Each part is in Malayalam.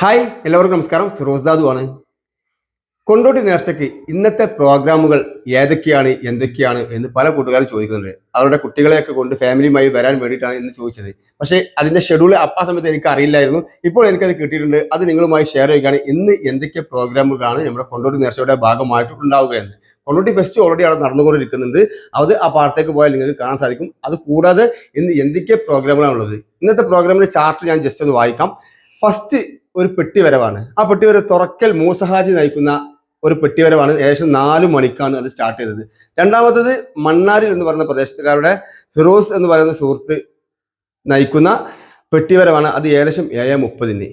ഹായ് എല്ലാവർക്കും നമസ്കാരം. ഫിറോസ് ദാദു ആണ്. കൊണ്ടോട്ടി നേർച്ചയ്ക്ക് ഇന്നത്തെ പ്രോഗ്രാമുകൾ ഏതൊക്കെയാണ് എന്തൊക്കെയാണ് എന്ന് പല കൂട്ടുകാരും ചോദിക്കുന്നുണ്ട്. അവരുടെ കുട്ടികളെയൊക്കെ കൊണ്ട് ഫാമിലിയുമായി വരാൻ വേണ്ടിയിട്ടാണ് ഇന്ന് ചോദിച്ചത്. പക്ഷേ അതിന്റെ ഷെഡ്യൂൾ അപ്പാ സമയത്ത് എനിക്ക് അറിയില്ലായിരുന്നു. ഇപ്പോൾ എനിക്കത് കിട്ടിയിട്ടുണ്ട്. അത് നിങ്ങളുമായി ഷെയർ ചെയ്യുകയാണ്. ഇന്ന് എന്തൊക്കെ പ്രോഗ്രാമുകളാണ് നമ്മുടെ കൊണ്ടോട്ടി നേർച്ചയുടെ ഭാഗമായിട്ട് ഉണ്ടാവുകയെന്ന് കൊണ്ടോട്ടി ഫെസ്റ്റ് ഓൾറെഡി അവിടെ നടന്നുകൊണ്ടിരിക്കുന്നുണ്ട്. അത് ആ പാടത്തേക്ക് പോയാൽ നിങ്ങൾക്ക് കാണാൻ സാധിക്കും. അത് കൂടാതെ ഇന്ന് എന്തൊക്കെ പ്രോഗ്രാമുകളാണുള്ളത് ഇന്നത്തെ പ്രോഗ്രാമിന്റെ ചാർട്ട് ഞാൻ ജസ്റ്റ് ഒന്ന് വായിക്കാം. ഫസ്റ്റ് ഒരു പെട്ടിവരവാണ്. ആ പെട്ടിവരവ് തുറക്കൽ മൂസഹാജി നയിക്കുന്ന ഒരു പെട്ടിവരവാണ് ഏകദേശം നാല് മണിക്കാണ് അത് സ്റ്റാർട്ട് ചെയ്തത്. രണ്ടാമത്തത് മണ്ണാരിൽ എന്ന് പറയുന്ന പ്രദേശത്തുകാരുടെ ഫിറോസ് എന്ന് പറയുന്ന സുഹൃത്ത് നയിക്കുന്ന പെട്ടിവരവാണ്. അത് ഏകദേശം ഏഴ് മുപ്പതിന്.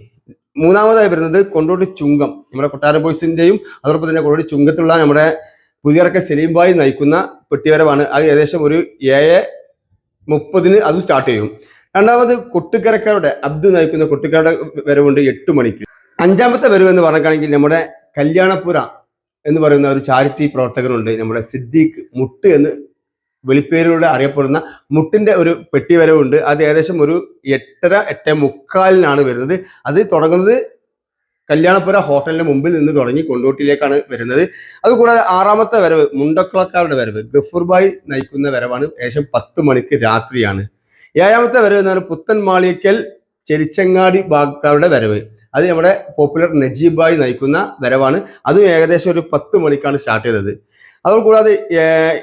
മൂന്നാമതായി വരുന്നത് കൊണ്ടോട്ടി ചുങ്കം. നമ്മുടെ കൊട്ടാരം ബോയ്സിന്റെയും അതോടൊപ്പം തന്നെ കൊണ്ടോട്ടി ചുങ്കത്തുള്ള നമ്മുടെ പുതിയറക്ക സലീം ബായി നയിക്കുന്ന പെട്ടിവരവാണ്. അത് ഏകദേശം ഒരു ഏഴ് മുപ്പതിന് അതും സ്റ്റാർട്ട് ചെയ്യും. രണ്ടാമത് കൊട്ടുക്കരക്കാരുടെ അബ്ദു നയിക്കുന്ന കൊട്ടുക്കരയുടെ വരവുണ്ട് എട്ട് മണിക്ക്. അഞ്ചാമത്തെ വരവ് എന്ന് പറഞ്ഞാണെങ്കിൽ നമ്മുടെ കല്യാണപുര എന്ന് പറയുന്ന ഒരു ചാരിറ്റി പ്രവർത്തകനുണ്ട്. നമ്മുടെ സിദ്ദീഖ് മുട്ട് എന്ന് വെളിപ്പേരിലൂടെ അറിയപ്പെടുന്ന മുട്ടിന്റെ ഒരു പെട്ടി വരവുണ്ട്. അത് ഏകദേശം ഒരു എട്ടര എട്ടേ മുക്കാലിനാണ് വരുന്നത്. അത് തുടങ്ങുന്നത് കല്യാണപ്പുര ഹോട്ടലിന്റെ മുമ്പിൽ നിന്ന് തുടങ്ങി കൊണ്ടോട്ടിയിലേക്കാണ് വരുന്നത്. അതുകൂടാതെ ആറാമത്തെ വരവ് മുണ്ടക്കുളക്കാരുടെ വരവ് ഗഫൂർബായി നയിക്കുന്ന വരവാണ്. ഏകദേശം പത്ത് മണിക്ക് രാത്രിയാണ്. ഏഴാമത്തെ വരവ് എന്ന് പറഞ്ഞാൽ പുത്തൻ മാളിയക്കൽ ചെരിച്ചങ്ങാടി ഭാഗക്കാരുടെ വരവ്. അത് നമ്മുടെ പോപ്പുലർ നജീബായി നയിക്കുന്ന വരവാണ്. അതും ഏകദേശം ഒരു പത്ത് മണിക്കാണ് സ്റ്റാർട്ട് ചെയ്തത്. അതോടുകൂടാതെ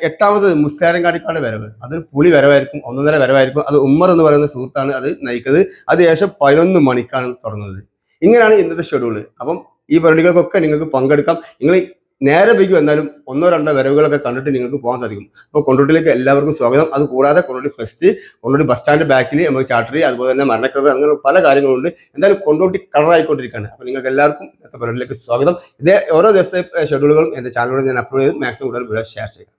എട്ടാമത് മുസ്താരങ്കാടിക്കാട് വരവ്. അതൊരു പുളി വരവായിരിക്കും ഒന്നൊന്നര വരവായിരിക്കും. അത് ഉമ്മർ എന്ന് പറയുന്ന സുഹൃത്താണ് അത് നയിക്കുന്നത്. അത് ഏകദേശം പതിനൊന്ന് മണിക്കാണ് തുടങ്ങുന്നത്. ഇങ്ങനെയാണ് ഇന്നത്തെ ഷെഡ്യൂൾ അപ്പം ഈ പരിപാടികൾക്കൊക്കെ നിങ്ങൾക്ക് പങ്കെടുക്കാം. നിങ്ങൾ നേരെ വൈകി വന്നാലും ഒന്നോ രണ്ടോ വരവുകളൊക്കെ കണ്ടിട്ട് നിങ്ങൾക്ക് പോകാൻ സാധിക്കും. അപ്പോൾ കൊണ്ടോട്ടിലേക്ക് എല്ലാവർക്കും സ്വാഗതം. അത് കൂടാതെ Kondotty fest Kondotty bus stand ബാക്കിൽ നമുക്ക് ചാട്ടറി അതുപോലെ തന്നെ മരണക്കഥ അങ്ങനെ പല കാര്യങ്ങളുണ്ട്. എന്തായാലും കൊണ്ടോട്ടി കളറായിക്കൊണ്ടിരിക്കുകയാണ് അപ്പോൾ നിങ്ങൾക്ക് എല്ലാവർക്കും പരിപാടിയിലേക്ക് സ്വാഗതം. ഇതേ ഓരോ ദിവസത്തെ ഷെഡ്യൂളുകളും എന്റെ ചാനലിലൂടെ ഞാൻ അപ്ലോഡ് ചെയ്ത് മാക്സിമം കൂടുതൽ ഷെയർ ചെയ്യാം.